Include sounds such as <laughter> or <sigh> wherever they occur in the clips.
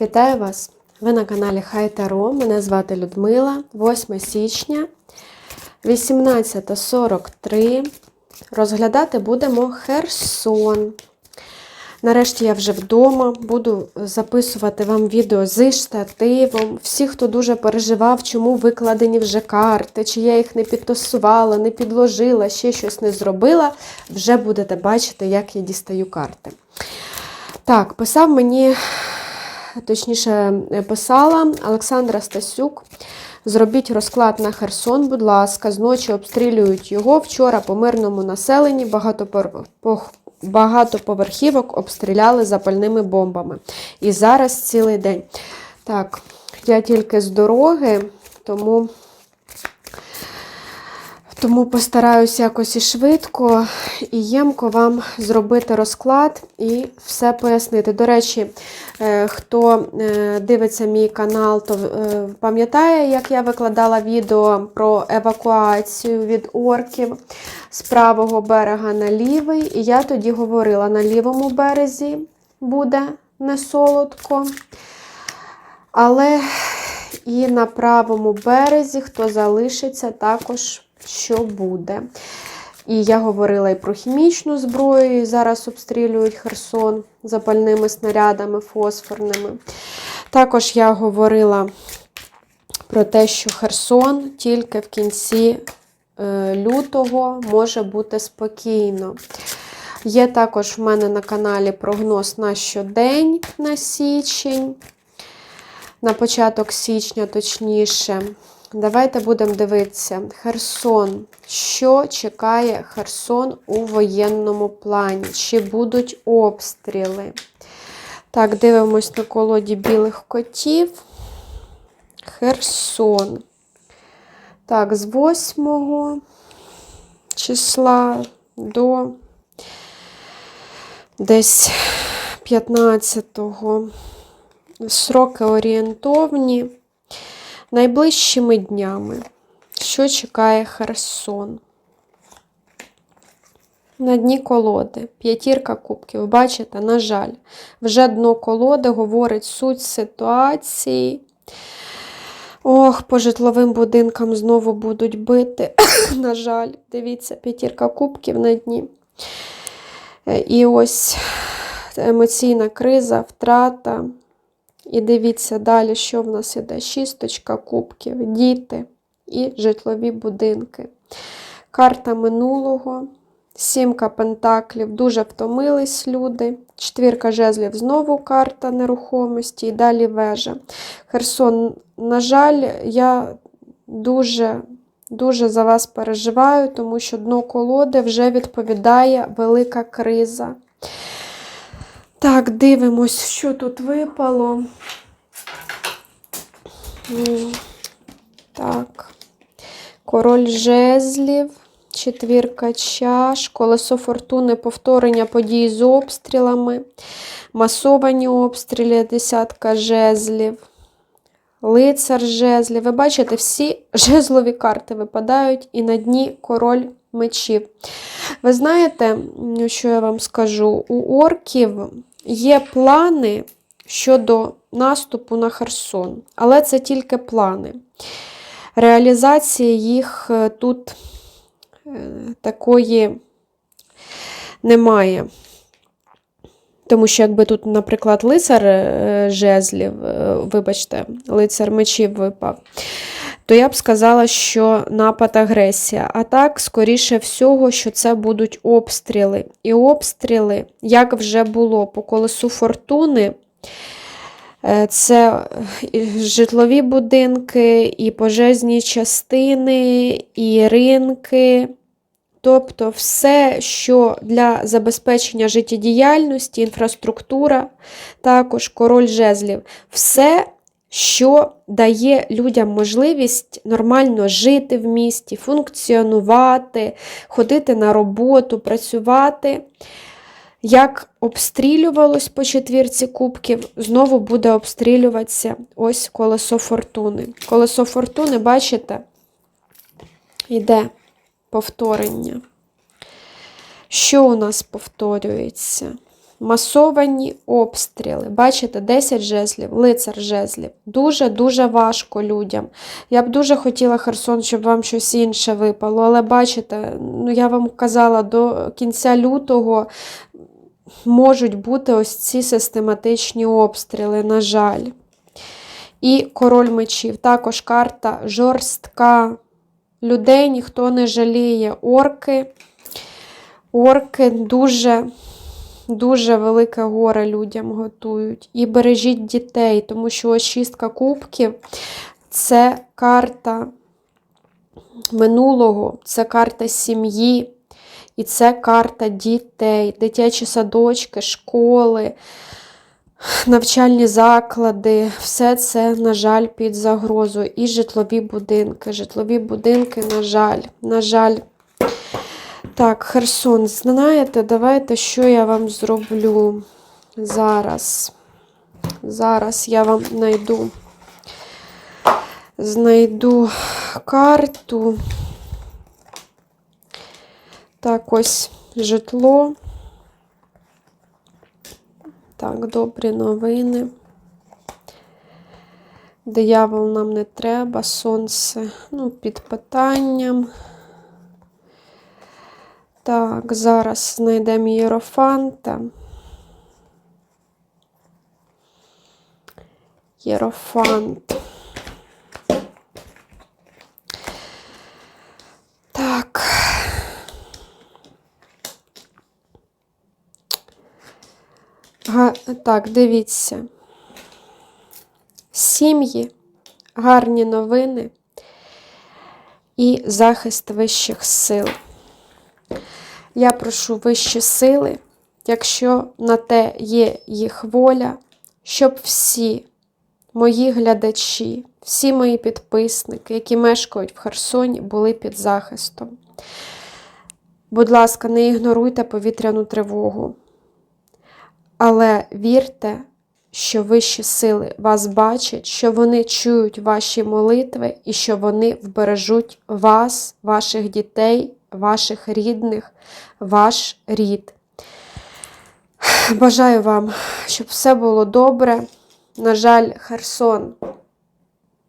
Вітаю вас! Ви на каналі Хай Таро. Мене звати Людмила. 8 січня, 18.43. Розглядати будемо Херсон. Нарешті я вже вдома, буду записувати вам відео зі штативом. Всі, хто дуже переживав, чому викладені вже карти, чи я їх не підтасувала, не підложила, ще щось не зробила, вже будете бачити, як я дістаю карти. Так, писав мені, точніше, писала Олександра Стасюк. Зробіть розклад на Херсон, будь ласка, зночі обстрілюють його. Вчора по мирному населенні багатоповерхівок обстріляли запальними бомбами. І зараз цілий день. Так, я тільки з дороги, тому. Тому постараюся якось і швидко і ємко вам зробити розклад і все пояснити. До речі, хто дивиться мій канал, то пам'ятає, як я викладала відео про евакуацію від орків з правого берега на лівий. І я тоді говорила, на лівому березі буде не солодко. Але і на правому березі, хто залишиться, також що буде. І я говорила і про хімічну зброю, і зараз обстрілюють Херсон запальними снарядами фосфорними. Також я говорила про те, що Херсон тільки в кінці лютого може бути спокійно. Є також в мене на каналі прогноз на щодень на січень, на початок січня, точніше. Давайте будемо дивитися. Херсон. Що чекає Херсон у воєнному плані? Чи будуть обстріли? Так, дивимось на колоді білих котів. Херсон. Так, з 8 числа до десь 15-го. Сроки орієнтовні. Найближчими днями, що чекає Херсон? На дні колоди, п'ятірка кубків. Бачите, на жаль, вже дно колоди говорить суть ситуації. Ох, по житловим будинкам знову будуть бити. <coughs> на жаль, дивіться, п'ятірка кубків на дні. І ось емоційна криза, втрата. І дивіться далі, що в нас іде: шісточка кубків, діти і житлові будинки. Карта минулого, сімка пентаклів, дуже втомились люди. Четвірка жезлів знову карта нерухомості і далі вежа. Херсон, на жаль, я дуже. Дуже за вас переживаю, тому що дно колоди вже відповідає велика криза. Так, дивимось, що тут випало. Так, король жезлів, четвірка чаш, колесо фортуни, повторення подій з обстрілами, масовані обстріли, десятка жезлів, лицар жезлів. Ви бачите, всі жезлові карти випадають і на дні король мечів. Ви знаєте, що я вам скажу? У орків є плани щодо наступу на Херсон, але це тільки плани. Реалізація їх е, тут е, такої немає. Тому що, якби тут, наприклад, лицар е, жезлів, вибачте, лицар мечів випав, то я б сказала, що напад агресія. А так, скоріше всього, що це будуть обстріли. І обстріли, як вже було по колесу фортуни, е, це житлові будинки, і пожежні частини, і ринки. Тобто все, що для забезпечення життєдіяльності, інфраструктура, також король жезлів, все що дає людям можливість нормально жити в місті, функціонувати, ходити на роботу, працювати. Як обстрілювалось по четвірці кубків, знову буде обстрілюватися ось колесо фортуни. Колесо фортуни, бачите, йде повторення. Що у нас повторюється? Масовані обстріли. Бачите, 10 жезлів, лицар жезлів. Дуже-дуже важко людям. Я б дуже хотіла, Херсон, щоб вам щось інше випало, але бачите, ну я вам казала, до кінця лютого можуть бути ось ці систематичні обстріли, на жаль. І король мечів. Також карта жорстка. Людей ніхто не жаліє. Орки. Орки дуже, дуже велике горе людям готують. І бережіть дітей, тому що ось шістка кубків це карта минулого, це карта сім'ї. І це карта дітей, дитячі садочки, школи, навчальні заклади. Все це, на жаль, під загрозою. І житлові будинки. Житлові будинки, на жаль, на жаль. Так, Херсон, знаєте, давайте, що я вам зроблю зараз. Зараз я вам знайду, знайду карту. Так, ось житло. Так, добрі новини. Диявол нам не треба, сонце, ну, під питанням. Так, зараз знайдемо Єрофанта. Єрофант. Так. Га, так, дивіться. Сім'ї, гарні новини і захист вищих сил. Я прошу вищі сили, якщо на те є їх воля, щоб всі мої глядачі, всі мої підписники, які мешкають в Херсоні, були під захистом. Будь ласка, не ігноруйте повітряну тривогу. Але вірте, що вищі сили вас бачать, що вони чують ваші молитви і що вони вбережуть вас, ваших дітей, ваших рідних, ваш рід. Бажаю вам, щоб все було добре. На жаль, Херсон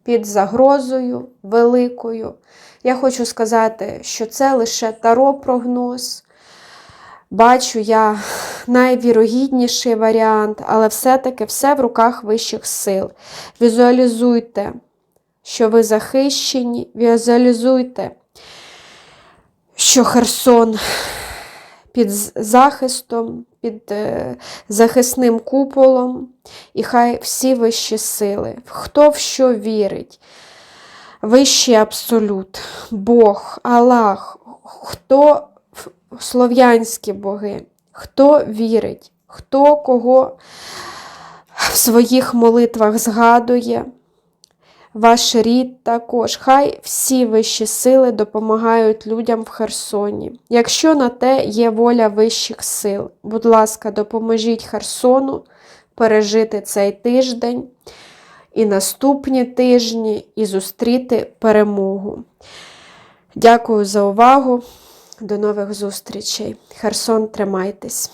під загрозою великою. Я хочу сказати, що це лише таро-прогноз. Бачу я найвірогідніший варіант, але все-таки все в руках вищих сил. Візуалізуйте, що ви захищені, візуалізуйте, що Херсон під захистом, під е, захисним куполом, і хай всі вищі сили, хто в що вірить, вищий абсолют, Бог, Аллах, хто слов'янські боги, хто вірить, хто кого в своїх молитвах згадує, ваш рід також. Хай всі вищі сили допомагають людям в Херсоні. Якщо на те є воля вищих сил, будь ласка, допоможіть Херсону пережити цей тиждень і наступні тижні, і зустріти перемогу. Дякую за увагу. До нових зустрічей. Херсон, тримайтесь!